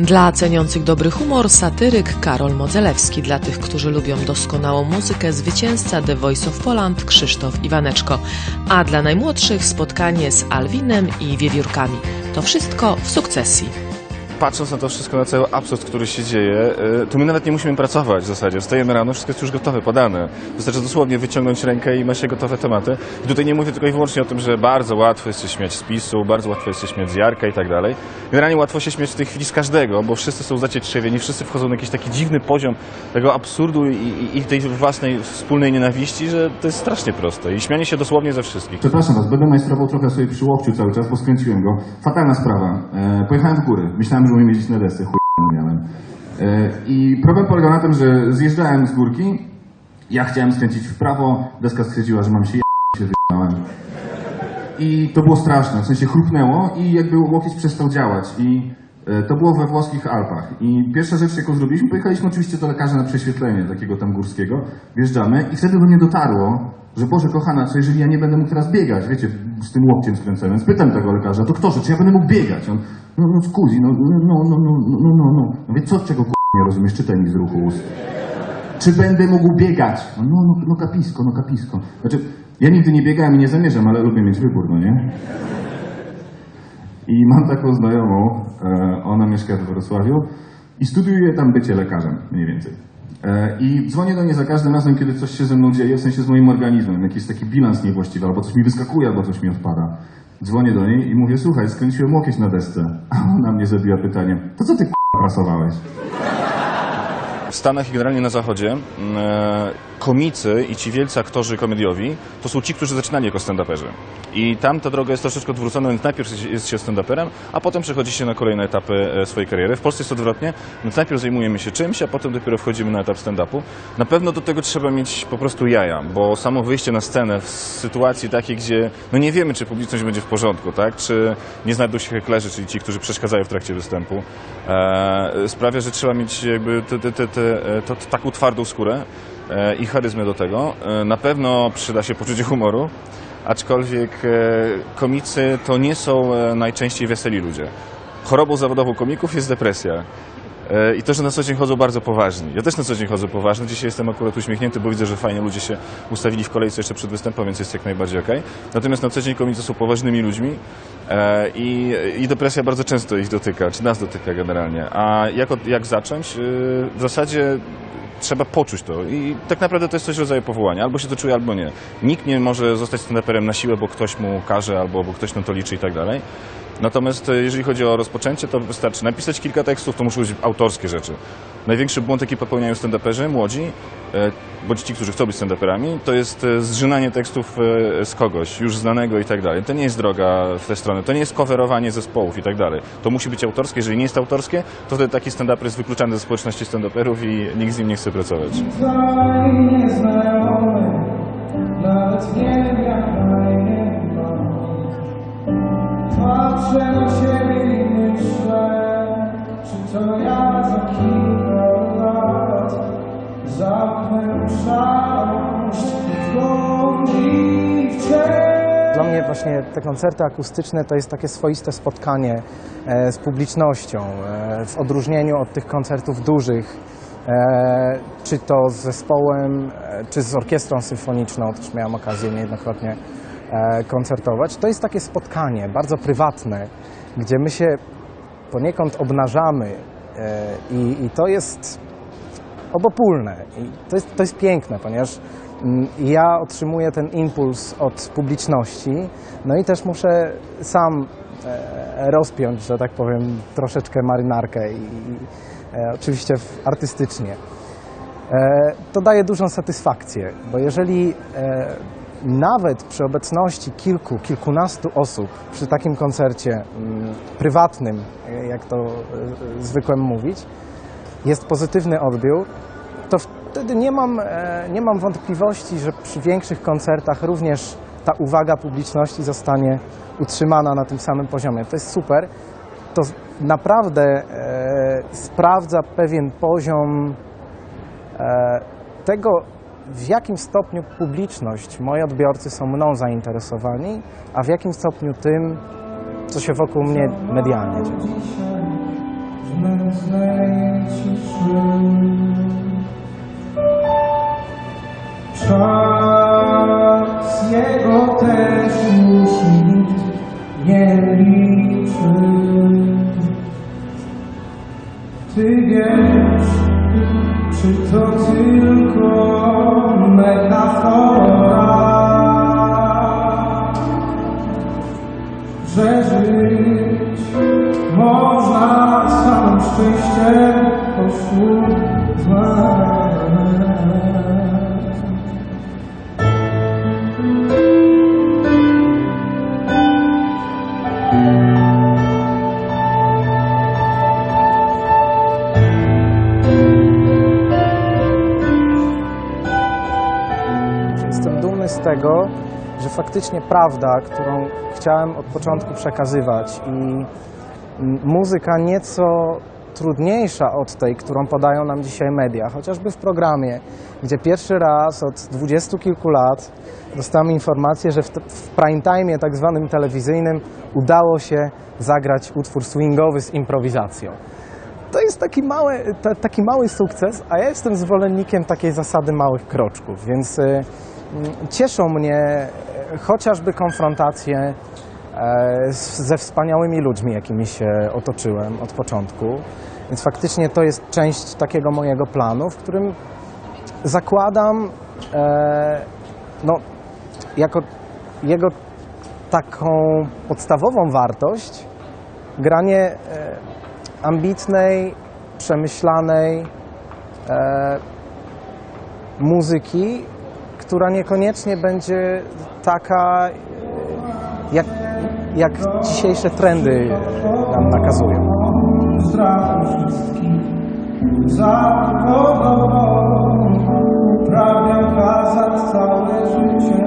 Dla ceniących dobry humor satyryk Karol Modzelewski, dla tych, którzy lubią doskonałą muzykę zwycięzca The Voice of Poland Krzysztof Iwaneczko, a dla najmłodszych spotkanie z Alwinem i Wiewiórkami. To wszystko w sukcesji. Patrząc na to wszystko, na cały absurd, który się dzieje, y, to my nawet nie musimy pracować w zasadzie. Wstajemy rano, wszystko jest już gotowe, podane. Wystarczy dosłownie wyciągnąć rękę i ma się gotowe tematy. I tutaj nie mówię tylko i wyłącznie o tym, że bardzo łatwo jest się śmiać z PiSu, bardzo łatwo jest się śmiać z Jarka i tak dalej. Generalnie łatwo się śmiać w tej chwili z każdego, bo wszyscy są zacietrzewieni, wszyscy wchodzą na jakiś taki dziwny poziom tego absurdu i, i, tej własnej wspólnej nienawiści, że to jest strasznie proste. I śmianie się dosłownie ze wszystkich. Przepraszam was, będę majstrował trochę sobie przy łokciu cały czas, bo skręciłem go. Fatalna sprawa. E, pojechałem w góry. Myślałem, że umiem jeździć na desce. Chuj miałem. E, I problem polegał na tym, że zjeżdżałem z górki. Ja chciałem skręcić w prawo. Deska stwierdziła, że mam się się wyjechałem. I to było straszne. W sensie chrupnęło i jakby łokieć przestał działać. I e, to było we włoskich Alpach. I pierwsza rzecz, jaką zrobiliśmy, pojechaliśmy oczywiście do lekarza na prześwietlenie takiego tam górskiego. Wjeżdżamy i wtedy do mnie dotarło, że Boże kochana, co jeżeli ja nie będę mógł teraz biegać, wiecie, z tym łokciem skręconym. Spytam tego lekarza, doktorze, czy ja będę mógł biegać? On, no, no skuzi, no, no, no, no, no, no, no, no. Mówię, co, czego k***a nie rozumiesz, czytaj mi z ruchu ust. Czy będę mógł biegać? No, no, no, kapisko, no kapisko. Znaczy, ja nigdy nie biegałem i nie zamierzam, ale lubię mieć wybór, no nie? I mam taką znajomą, e, ona mieszka we Wrocławiu i studiuje tam bycie lekarzem, mniej więcej. E, I dzwonię do niej za każdym razem, kiedy coś się ze mną dzieje, w sensie z moim organizmem, jakiś taki bilans niewłaściwy, albo coś mi wyskakuje, albo coś mi odpada. Dzwonię do niej i mówię, słuchaj, skręciłem łokieć na desce. A ona mnie zabiła pytaniem, to co ty k***a prasowałeś? W Stanach i generalnie na Zachodzie mm, e, komicy i ci wielcy aktorzy komediowi to są ci, którzy zaczynali jako stand-uperzy. I tam ta droga jest troszeczkę odwrócona, więc najpierw jest się stand-uperem, a potem przechodzi się na kolejne etapy e, swojej kariery. W Polsce jest odwrotnie, więc najpierw zajmujemy się czymś, a potem dopiero wchodzimy na etap stand-upu. Na pewno do tego trzeba mieć po prostu jaja, bo samo wyjście na scenę w sytuacji takiej, gdzie no nie wiemy, czy publiczność będzie w porządku, tak? czy nie znajdą się heklerzy, czyli ci, którzy przeszkadzają w trakcie występu, e, sprawia, że trzeba mieć jakby te, te, te, e, taką twardą skórę i charyzmę do tego. E, Na pewno przyda się poczucie humoru, aczkolwiek e, komicy to nie są e, najczęściej weseli ludzie. Chorobą zawodową komików jest depresja. E, I to, że na co dzień chodzą bardzo poważni. Ja też na co dzień chodzę poważny. Dzisiaj jestem akurat uśmiechnięty, bo widzę, że fajnie ludzie się ustawili w kolejce jeszcze przed występem, więc jest jak najbardziej okej. Natomiast na co dzień komicy są poważnymi ludźmi e, i, i depresja bardzo często ich dotyka, czy nas dotyka generalnie. A jak, jak zacząć? E, W zasadzie trzeba poczuć to i tak naprawdę to jest coś rodzaju powołania. Albo się to czuje, albo nie. Nikt nie może zostać stand-uperem na siłę, bo ktoś mu każe, albo bo ktoś na to liczy i tak dalej. Natomiast e, jeżeli chodzi o rozpoczęcie, to wystarczy napisać kilka tekstów, to muszą być autorskie rzeczy. Największy błąd, jaki popełniają stand-uperzy, młodzi, e, bądź ci, którzy chcą być stand-uperami, to jest e, zżynanie tekstów z kogoś, już znanego i tak dalej. To nie jest droga w tę stronę, to nie jest coverowanie zespołów i tak dalej. To musi być autorskie, jeżeli nie jest autorskie, to wtedy taki stand-uper jest wykluczany ze społeczności stand-uperów i nikt z nim nie chce pracować. Nawet nie wiem Patrzę na ciebie i myślę, czy to ja za kilka lat zamknę zgodzi w. Dla mnie właśnie te koncerty akustyczne to jest takie swoiste spotkanie e, z publicznością, e, w odróżnieniu od tych koncertów dużych, e, czy to z zespołem, czy z orkiestrą symfoniczną, też miałem okazję niejednokrotnie koncertować. To jest takie spotkanie bardzo prywatne, gdzie my się poniekąd obnażamy e, i, i to jest obopólne. I to, jest, to jest piękne, ponieważ mm, ja otrzymuję ten impuls od publiczności, no i też muszę sam e, rozpiąć, że tak powiem, troszeczkę marynarkę i, i e, oczywiście artystycznie. E, to daje dużą satysfakcję, bo jeżeli e, nawet przy obecności kilku, kilkunastu osób przy takim koncercie mm, prywatnym, e, jak to e, zwykłem mówić, jest pozytywny odbiór, to wtedy nie mam, e, nie mam wątpliwości, że przy większych koncertach również ta uwaga publiczności zostanie utrzymana na tym samym poziomie. To jest super. To naprawdę e, sprawdza pewien poziom e, tego, w jakim stopniu publiczność, moi odbiorcy są mną zainteresowani, a w jakim stopniu tym, co się wokół mnie medialnie dzieje. Czas jego też nikt nie liczy. Ty wiesz, czy to tylko metafora, że żyć można samym szczęściem pośród zmarł. Faktycznie prawda, którą chciałem od początku przekazywać i muzyka nieco trudniejsza od tej, którą podają nam dzisiaj media, chociażby w programie, gdzie pierwszy raz od dwudziestu kilku lat dostałem informację, że w, w prime time tak zwanym telewizyjnym udało się zagrać utwór swingowy z improwizacją. To jest taki mały, ta, taki mały sukces, a ja jestem zwolennikiem takiej zasady małych kroczków, więc y, cieszą mnie chociażby konfrontacje e, ze wspaniałymi ludźmi, jakimi się otoczyłem od początku. Więc faktycznie to jest część takiego mojego planu, w którym zakładam e, no, jako jego taką podstawową wartość granie e, ambitnej, przemyślanej muzyki, która niekoniecznie będzie taka, jak, jak dzisiejsze trendy nam nakazują. Za Uprawiam hazard całe życie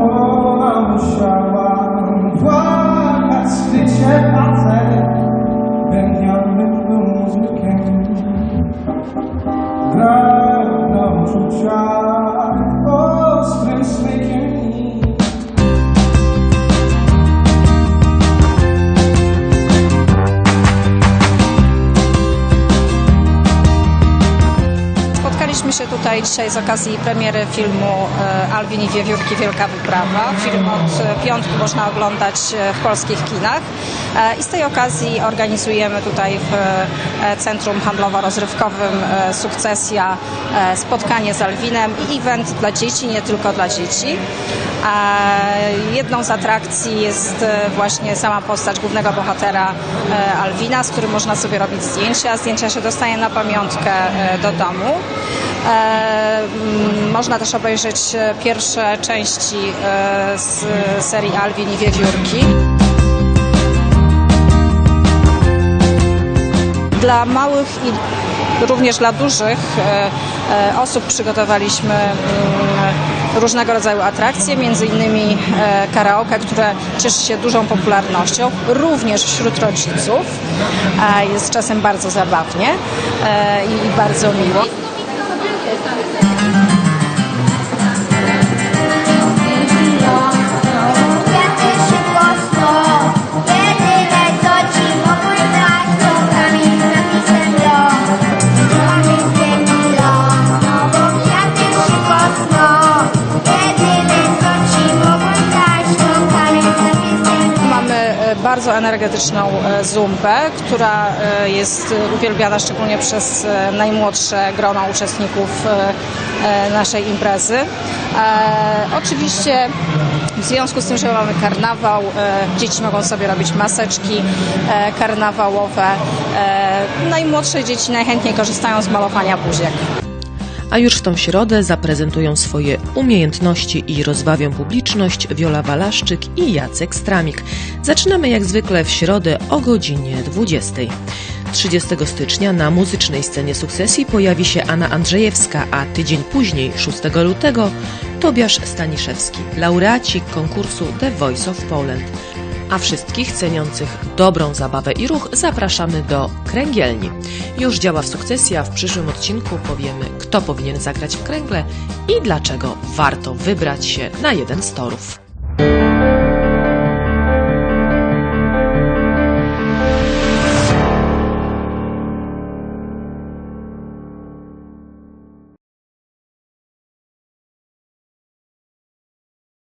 Ona musiała Spotkaliśmy się tutaj dzisiaj z okazji premiery filmu e, Alwin i Wiewiórki Wielka Wyprawa. Film od piątku można oglądać e, w polskich kinach. E, I z tej okazji organizujemy tutaj w Centrum Handlowo-Rozrywkowym Sukcesja spotkanie z Alwinem i event dla dzieci, nie tylko dla dzieci. Jedną z atrakcji jest właśnie sama postać głównego bohatera Alwina, z którym można sobie robić zdjęcia. Zdjęcia się dostaje na pamiątkę do domu. E, mm, Można też obejrzeć e, pierwsze części e, z serii Alwin i Wiewiórki. Dla małych i również dla dużych osób przygotowaliśmy mm, różnego rodzaju atrakcje, między innymi karaoke, które cieszy się dużą popularnością, również wśród rodziców. E, Jest czasem bardzo zabawnie i bardzo miło. Thank you. Bardzo energetyczną e, zumbę, która e, jest uwielbiana szczególnie przez e, najmłodsze grono uczestników naszej imprezy. Oczywiście w związku z tym, że mamy karnawał, dzieci mogą sobie robić maseczki karnawałowe. Najmłodsze dzieci najchętniej korzystają z malowania buziek. A już w tą środę zaprezentują swoje umiejętności i rozbawią publiczność Wiola Walaszczyk i Jacek Stramik. Zaczynamy jak zwykle w środę o godzinie 20. 30 stycznia na muzycznej scenie sukcesji pojawi się Anna Andrzejewska, a tydzień później, 6 lutego, Tobiasz Staniszewski, laureaci konkursu The Voice of Poland. A wszystkich ceniących dobrą zabawę i ruch zapraszamy do kręgielni. Już działa w sukcesji, a w przyszłym odcinku powiemy, kto powinien zagrać w kręgle i dlaczego warto wybrać się na jeden z torów.